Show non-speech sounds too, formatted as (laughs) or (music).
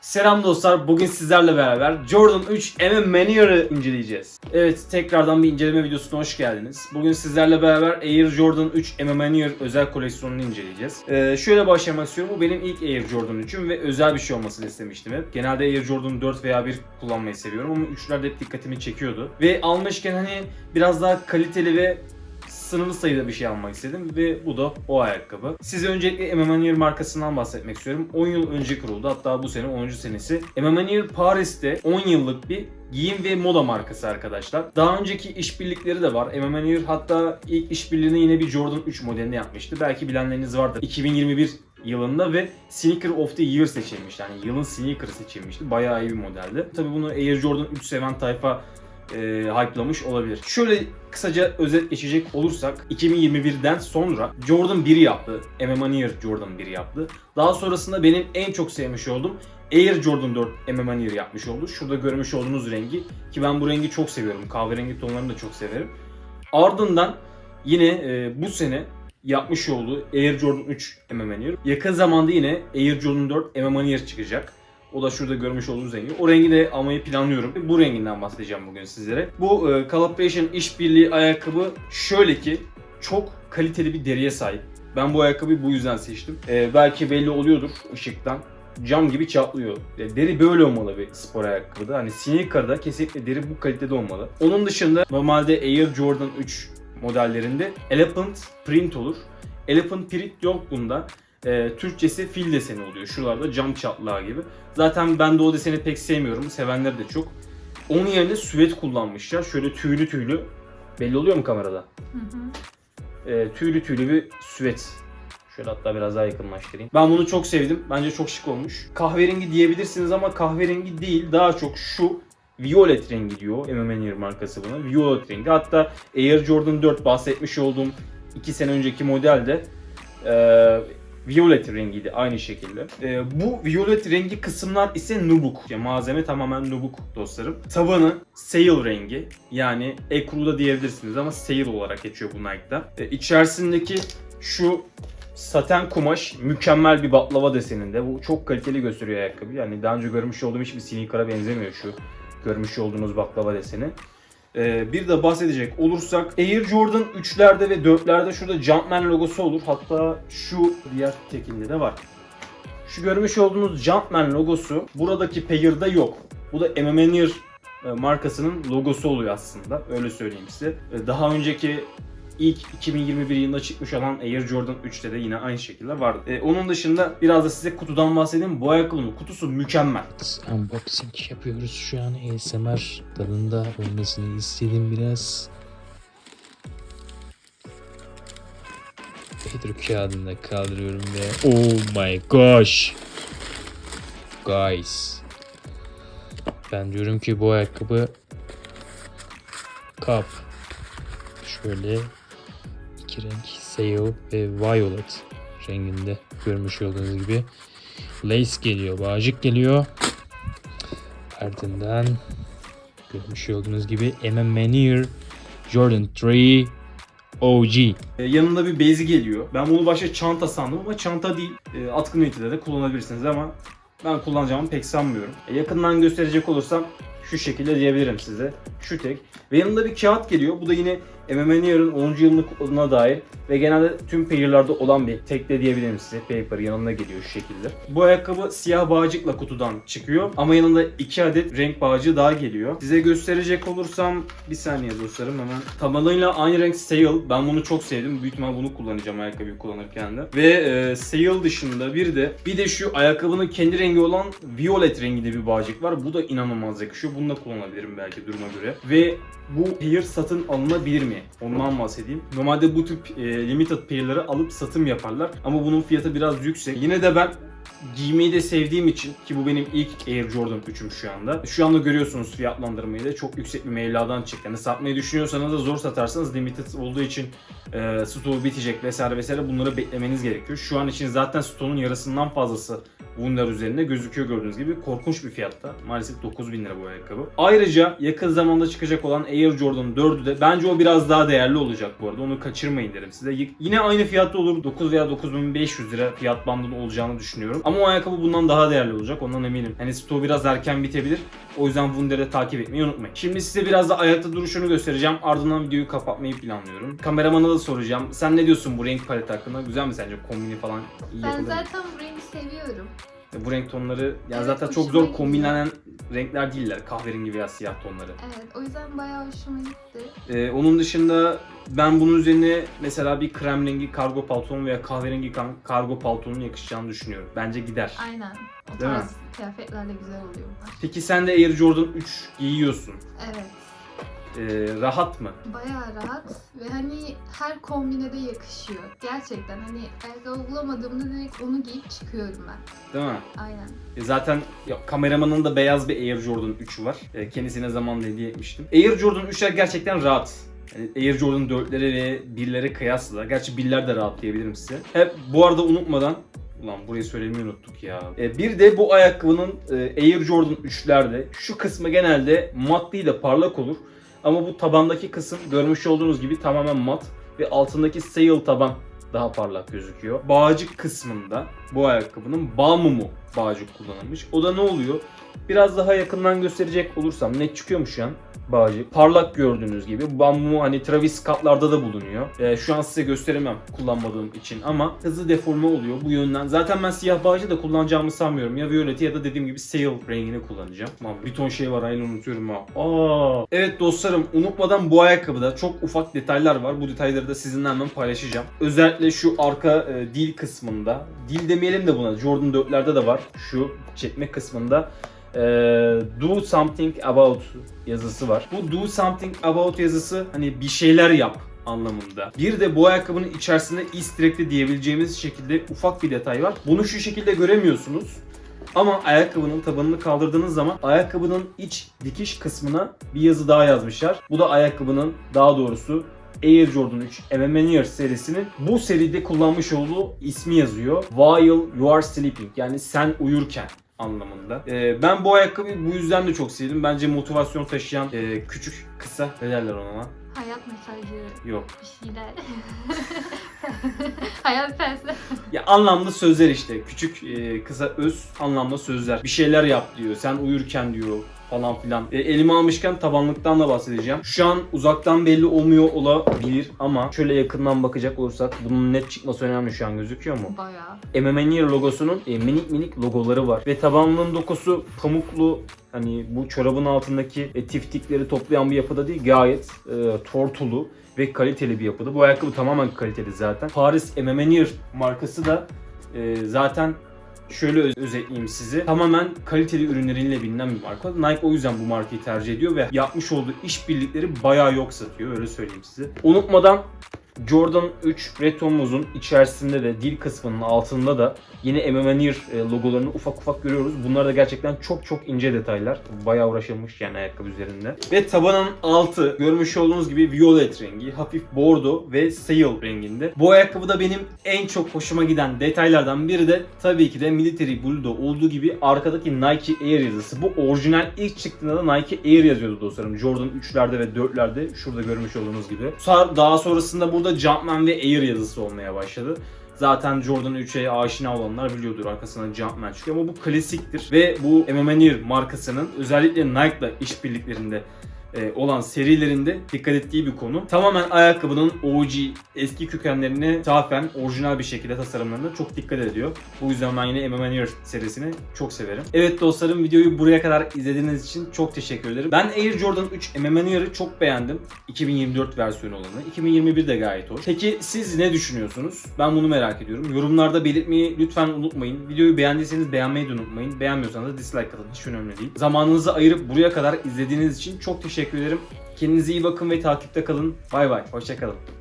Selam dostlar. Bugün sizlerle beraber Jordan 3 MM Manier'ı inceleyeceğiz. Evet, tekrardan bir inceleme videosuna hoş geldiniz. Bugün sizlerle beraber Air Jordan 3 MM Manier özel koleksiyonunu inceleyeceğiz. Ee, şöyle başlamak istiyorum. Bu benim ilk Air Jordan 3'üm ve özel bir şey olmasını istemiştim hep. Genelde Air Jordan 4 veya 1 kullanmayı seviyorum ama 3'ler de hep dikkatimi çekiyordu. Ve almışken hani biraz daha kaliteli ve sınırlı sayıda bir şey almak istedim ve bu da o ayakkabı. Size öncelikle Emmanuel markasından bahsetmek istiyorum. 10 yıl önce kuruldu. Hatta bu sene 10. senesi. Emmanuel Paris'te 10 yıllık bir giyim ve moda markası arkadaşlar. Daha önceki işbirlikleri de var. Emmanuel hatta ilk işbirliğini yine bir Jordan 3 modelini yapmıştı. Belki bilenleriniz vardır. 2021 yılında ve Sneaker of the Year seçilmişti. Yani yılın sneaker'ı seçilmişti. Bayağı iyi bir modeldi. Tabii bunu Air Jordan 3 seven tayfa e, hype'lamış olabilir. Şöyle kısaca özet geçecek olursak 2021'den sonra Jordan 1 yaptı. Emmanuel Jordan 1 yaptı. Daha sonrasında benim en çok sevmiş olduğum Air Jordan 4 Emmanuel yapmış oldu. Şurada görmüş olduğunuz rengi ki ben bu rengi çok seviyorum. Kahverengi tonlarını da çok severim. Ardından yine e, bu sene yapmış olduğu Air Jordan 3 Emmanuel. Yakın zamanda yine Air Jordan 4 Emmanuel çıkacak. O da şurada görmüş olduğunuz rengi. O rengi de almayı planlıyorum. Bu renginden bahsedeceğim bugün sizlere. Bu e, Calibration işbirliği ayakkabı şöyle ki çok kaliteli bir deriye sahip. Ben bu ayakkabıyı bu yüzden seçtim. E, belki belli oluyordur ışıktan. Cam gibi çatlıyor. E, deri böyle olmalı bir spor ayakkabıda. Hani sneaker'da kesinlikle deri bu kalitede olmalı. Onun dışında normalde Air Jordan 3 modellerinde Elephant print olur. Elephant print yok bunda. E, Türkçesi fil deseni oluyor. Şuralarda cam çatlağı gibi. Zaten ben de o deseni pek sevmiyorum. Sevenler de çok. Onun yerine süvet kullanmışlar. Şöyle tüylü tüylü. Belli oluyor mu kamerada? E, tüylü tüylü bir süvet. Şöyle hatta biraz daha yakınlaştırayım. Ben bunu çok sevdim. Bence çok şık olmuş. Kahverengi diyebilirsiniz ama kahverengi değil. Daha çok şu Violet rengi diyor Emmanuel markası buna. Violet rengi. Hatta Air Jordan 4 bahsetmiş olduğum 2 sene önceki modelde e, Violet rengiydi aynı şekilde. E, bu Violet rengi kısımlar ise nubuk. Yani malzeme tamamen nubuk dostlarım. Tabanı sail rengi. Yani Ekru'da diyebilirsiniz ama sail olarak geçiyor bu Nike'da. E, içerisindeki şu saten kumaş mükemmel bir baklava deseninde. Bu çok kaliteli gösteriyor ayakkabı. Yani daha önce görmüş olduğum hiçbir sneaker'a benzemiyor şu görmüş olduğunuz baklava deseni. Ee, bir de bahsedecek olursak Air Jordan 3'lerde ve 4'lerde şurada Jumpman logosu olur. Hatta şu diğer tekinde de var. Şu görmüş olduğunuz Jumpman logosu buradaki Pair'da yok. Bu da Emmanuel e, markasının logosu oluyor aslında. Öyle söyleyeyim size. E, Daha önceki ilk 2021 yılında çıkmış olan Air Jordan 3'te de yine aynı şekilde vardı. E, onun dışında biraz da size kutudan bahsedeyim. Bu ayakkabının kutusu mükemmel. Unboxing yapıyoruz şu an ASMR tadında olmasını istedim biraz. Pedro kağıdını kaldırıyorum ve oh my gosh guys ben diyorum ki bu ayakkabı kap şöyle iki renk sail ve violet renginde görmüş olduğunuz gibi lace geliyor bağcık geliyor Ardından görmüş olduğunuz gibi MM Manier Jordan 3 OG. E, yanında bir bezi geliyor. Ben bunu başta çanta sandım ama çanta değil. E, atkı niyetiyle de kullanabilirsiniz ama ben kullanacağımı pek sanmıyorum. E, yakından gösterecek olursam şu şekilde diyebilirim size. Şu tek. Ve yanında bir kağıt geliyor. Bu da yine MMN'ın 10. yılını dair ve genelde tüm pair'larda olan bir tekle diyebilirim size. Paper yanında geliyor şu şekilde. Bu ayakkabı siyah bağcıkla kutudan çıkıyor ama yanında 2 adet renk bağcığı daha geliyor. Size gösterecek olursam bir saniye dostlarım hemen. Tabanıyla aynı renk sail. Ben bunu çok sevdim. Büyük ihtimal bunu kullanacağım ayakkabıyı kullanırken de. Ve e, sail dışında bir de bir de şu ayakkabının kendi rengi olan violet renginde bir bağcık var. Bu da inanılmaz yakışıyor. Bunu da kullanabilirim belki duruma göre. Ve bu pair satın alınabilir mi? Ondan bahsedeyim. Normalde bu tip e, limited pair'ları alıp satım yaparlar. Ama bunun fiyatı biraz yüksek. Yine de ben giymeyi de sevdiğim için ki bu benim ilk Air Jordan 3'üm şu anda. Şu anda görüyorsunuz fiyatlandırmayı da çok yüksek bir Mevla'dan çıktı. Yani satmayı düşünüyorsanız da zor satarsanız limited olduğu için e, stoğu bitecek vesaire vesaire bunları beklemeniz gerekiyor. Şu an için zaten stoğun yarısından fazlası bunlar üzerinde gözüküyor gördüğünüz gibi. Korkunç bir fiyatta. Maalesef 9000 lira bu ayakkabı. Ayrıca yakın zamanda çıkacak olan Air Jordan 4'ü de bence o biraz daha değerli olacak bu arada. Onu kaçırmayın derim size. Yine aynı fiyatta olur. 9 veya 9500 lira fiyat bandında olacağını düşünüyorum. Ama o ayakkabı bundan daha değerli olacak ondan eminim. Hani stoğu biraz erken bitebilir. O yüzden Wunder'ı takip etmeyi unutmayın. Şimdi size biraz da ayakta duruşunu göstereceğim. Ardından videoyu kapatmayı planlıyorum. Kameramana da soracağım. Sen ne diyorsun bu renk paleti hakkında? Güzel mi sence? Kombini falan iyi Ben yapılır zaten bu rengi seviyorum. Bu renk tonları ya Evet, zaten çok zor gidiyor. kombinlenen renkler değiller. Kahverengi veya siyah tonları. Evet o yüzden bayağı hoşuma gitti. Ee, onun dışında ben bunun üzerine mesela bir krem rengi kargo paltonun veya kahverengi kargo paltonun yakışacağını düşünüyorum. Bence gider. Aynen. O Değil mi? tarz kıyafetlerle güzel oluyor bunlar. Peki sen de Air Jordan 3 giyiyorsun. Evet. Ee, rahat mı? Bayağı rahat ve hani her kombine de yakışıyor. Gerçekten hani ayakkabı bulamadığımda direkt onu giyip çıkıyorum ben. Değil mi? Aynen. E zaten ya, kameramanın da beyaz bir Air Jordan 3'ü var. E, kendisine zamanında hediye etmiştim. Air Jordan 3'ler gerçekten rahat. Yani Air Jordan 4'lere ve 1'lere kıyasla. Gerçi 1'ler de rahat diyebilirim size. Hep bu arada unutmadan Ulan burayı söylemeyi unuttuk ya. E, bir de bu ayakkabının e, Air Jordan 3'lerde şu kısmı genelde mat değil de parlak olur. Ama bu tabandaki kısım görmüş olduğunuz gibi tamamen mat ve altındaki sail taban daha parlak gözüküyor. Bağcık kısmında bu ayakkabının bağ mumu bağcık kullanılmış. O da ne oluyor? Biraz daha yakından gösterecek olursam net çıkıyor mu bağcık? Parlak gördüğünüz gibi. Bağ mumu hani Travis Scott'larda da bulunuyor. Ee, şu an size gösteremem kullanmadığım için ama hızlı deforme oluyor bu yönden. Zaten ben siyah bağcı da kullanacağımı sanmıyorum. Ya Violet'i ya da dediğim gibi Sail rengini kullanacağım. Aman bir ton şey var aynı unutuyorum ha. Aa. Evet dostlarım unutmadan bu ayakkabıda çok ufak detaylar var. Bu detayları da sizinle hemen paylaşacağım. Özellikle şu arka e, dil kısmında. Dil demeyelim de buna. Jordan 4'lerde de var. Şu çekme kısmında. E, do something about yazısı var. Bu do something about yazısı hani bir şeyler yap anlamında. Bir de bu ayakkabının içerisinde easter egg'li diyebileceğimiz şekilde ufak bir detay var. Bunu şu şekilde göremiyorsunuz. Ama ayakkabının tabanını kaldırdığınız zaman ayakkabının iç dikiş kısmına bir yazı daha yazmışlar. Bu da ayakkabının daha doğrusu Air Jordan 3 Mmeneer serisinin bu seride kullanmış olduğu ismi yazıyor. While you are sleeping yani sen uyurken anlamında. Ee, ben bu ayakkabıyı bu yüzden de çok sevdim. Bence motivasyon taşıyan e, küçük kısa ne derler ona? Hayat mesajı Yok. bir şeyler. (laughs) Hayat felsefe. Ya anlamlı sözler işte. Küçük e, kısa öz anlamlı sözler. Bir şeyler yap diyor. Sen uyurken diyor falan filan. E, elime almışken tabanlıktan da bahsedeceğim. Şu an uzaktan belli olmuyor olabilir ama şöyle yakından bakacak olursak bunun net çıkması önemli şu an gözüküyor mu? Bayağı. MMNR logosunun e, minik minik logoları var. Ve tabanlığın dokusu pamuklu hani bu çorabın altındaki e, tiftikleri toplayan bir yapıda değil gayet e, tortulu ve kaliteli bir yapıda. Bu ayakkabı tamamen kaliteli zaten. Paris MMNR markası da e, zaten şöyle öz- özetleyeyim sizi. Tamamen kaliteli ürünleriyle bilinen bir marka. Nike o yüzden bu markayı tercih ediyor ve yapmış olduğu işbirlikleri bayağı yok satıyor öyle söyleyeyim size. Unutmadan Jordan 3 Retomuz'un içerisinde de dil kısmının altında da yine MMNR e, logolarını ufak ufak görüyoruz. Bunlar da gerçekten çok çok ince detaylar. Bayağı uğraşılmış yani ayakkabı üzerinde. Ve tabanın altı görmüş olduğunuz gibi violet rengi, hafif bordo ve sail renginde. Bu ayakkabı da benim en çok hoşuma giden detaylardan biri de tabii ki de Military Blue'da olduğu gibi arkadaki Nike Air yazısı. Bu orijinal ilk çıktığında da Nike Air yazıyordu dostlarım. Jordan 3'lerde ve 4'lerde şurada görmüş olduğunuz gibi. Daha sonrasında burada Jumpman ve Air yazısı olmaya başladı. Zaten Jordan 3'e aşina olanlar biliyordur arkasından Jumpman çıkıyor ama bu klasiktir. Ve bu MMNR markasının özellikle Nike'la işbirliklerinde e, olan serilerinde dikkat ettiği bir konu. Tamamen ayakkabının OG eski kökenlerine tafen orijinal bir şekilde tasarımlarına çok dikkat ediyor. Bu yüzden ben yine MMNR serisini çok severim. Evet dostlarım videoyu buraya kadar izlediğiniz için çok teşekkür ederim. Ben Air Jordan 3 MMNR'ı çok beğendim. 2024 versiyonu olanı. 2021 de gayet hoş. Peki siz ne düşünüyorsunuz? Ben bunu merak ediyorum. Yorumlarda belirtmeyi lütfen unutmayın. Videoyu beğendiyseniz beğenmeyi de unutmayın. Beğenmiyorsanız da dislike atın. Hiç önemli değil. Zamanınızı ayırıp buraya kadar izlediğiniz için çok teşekkür ederim. Kendinize iyi bakın ve takipte kalın. Bay bay. Hoşçakalın.